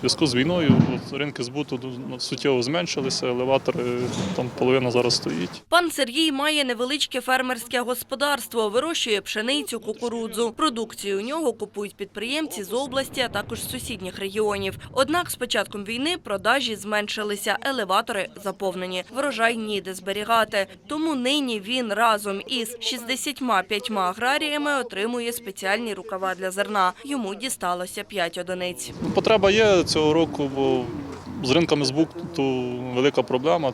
зв'язку з війною ринки збуту суттєво зменшилися, елеватори там половина зараз стоїть. Пан Сергій має невеличке фермерське господарство, вирощує пшеницю, кукурудзу. Продукцію у нього купують підприємці з області, а також з сусідніх регіонів. Однак з початком війни продажі зменшилися, елеватори заповнені. Врожай ніде зберігати. Тому нині він разом із 65 аграріями отримує спеціальні рукава для зерна. Йому дісталося 5 одиниць. Ну, Потреба є цього року, бо з ринками збуту велика проблема.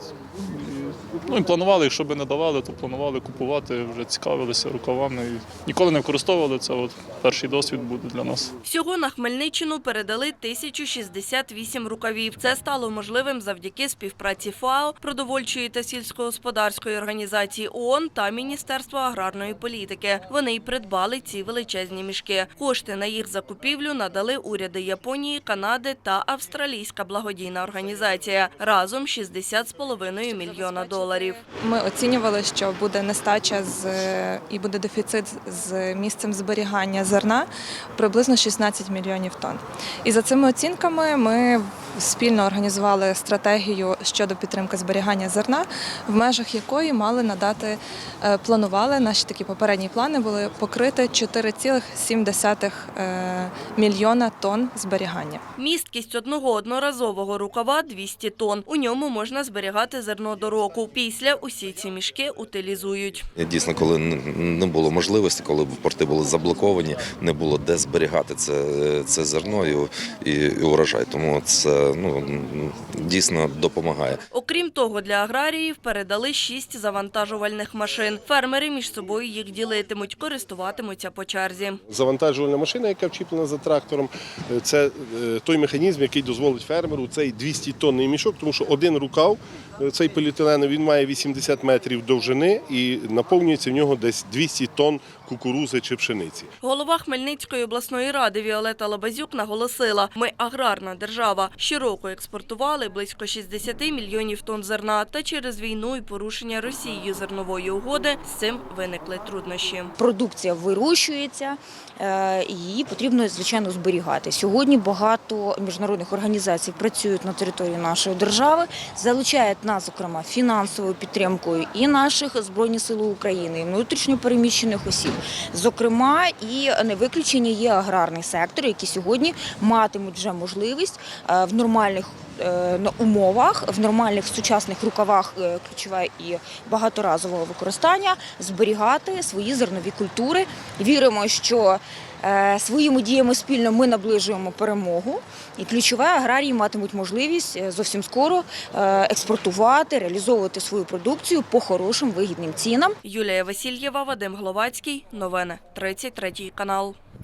Ну і планували, якщо б не давали, то планували купувати, вже цікавилися рукавами. І ніколи не використовували це. От перший досвід буде для нас. Всього на Хмельниччину передали 1068 рукавів. Це стало можливим завдяки співпраці ФАО, продовольчої та сільськогосподарської організації ООН та Міністерства аграрної політики. Вони й придбали ці величезні мішки. Кошти на їх закупівлю надали уряди Японії, Канади та Австралійська благодійна організація. Разом 60,5 мільйона доларів. Ми оцінювали, що буде нестача з і буде дефіцит з місцем зберігання зерна приблизно 16 мільйонів тонн. І за цими оцінками ми спільно організували стратегію щодо підтримки зберігання зерна, в межах якої мали надати, е, планували наші такі попередні плани були покрити 4,7 е, мільйона тонн зберігання. Місткість одного одноразового рукава 200 тонн. У ньому можна зберігати зерно до року. Після усі ці мішки утилізують. Дійсно, коли не було можливості, коли порти були заблоковані, не було де зберігати це, це зерно і, і, і урожай. Тому це ну, дійсно допомагає. Окрім того, для аграріїв передали шість завантажувальних машин. Фермери між собою їх ділитимуть, користуватимуться по черзі. Завантажувальна машина, яка вчіплена за трактором, е, це е, той механізм, який дозволить фермеру цей 200 тонний мішок, тому що один рукав, цей поліетилену, він має 80 метрів довжини і наповнюється в нього десь 200 тонн кукурузи чи пшениці. Голова Хмельницької обласної ради Віолета Лабазюк наголосила, ми аграрна держава. Щороку експортували близько 60 мільйонів тонн зерна. Та через війну і порушення Росією зернової угоди з цим виникли труднощі. продукція вирощується, е, її потрібно звичайно зберігати. Сьогодні багато міжнародних організацій працюють на території нашої держави, залучають нас, зокрема, фінансовою підтримкою і наших збройних сил України, і внутрішньо переміщених осіб. Зокрема, і не виключені є аграрний сектор, які сьогодні матимуть вже можливість е, в нормальних на умовах, в нормальних сучасних рукавах е, ключове і багаторазового використання зберігати свої зернові культури. Віримо, що е, своїми діями спільно ми наближуємо перемогу, і ключове аграрії матимуть можливість е, зовсім скоро е, експортувати, реалізовувати свою продукцію по хорошим вигідним цінам. Юлія Васильєва, Вадим Гловацький. Новини 33 канал.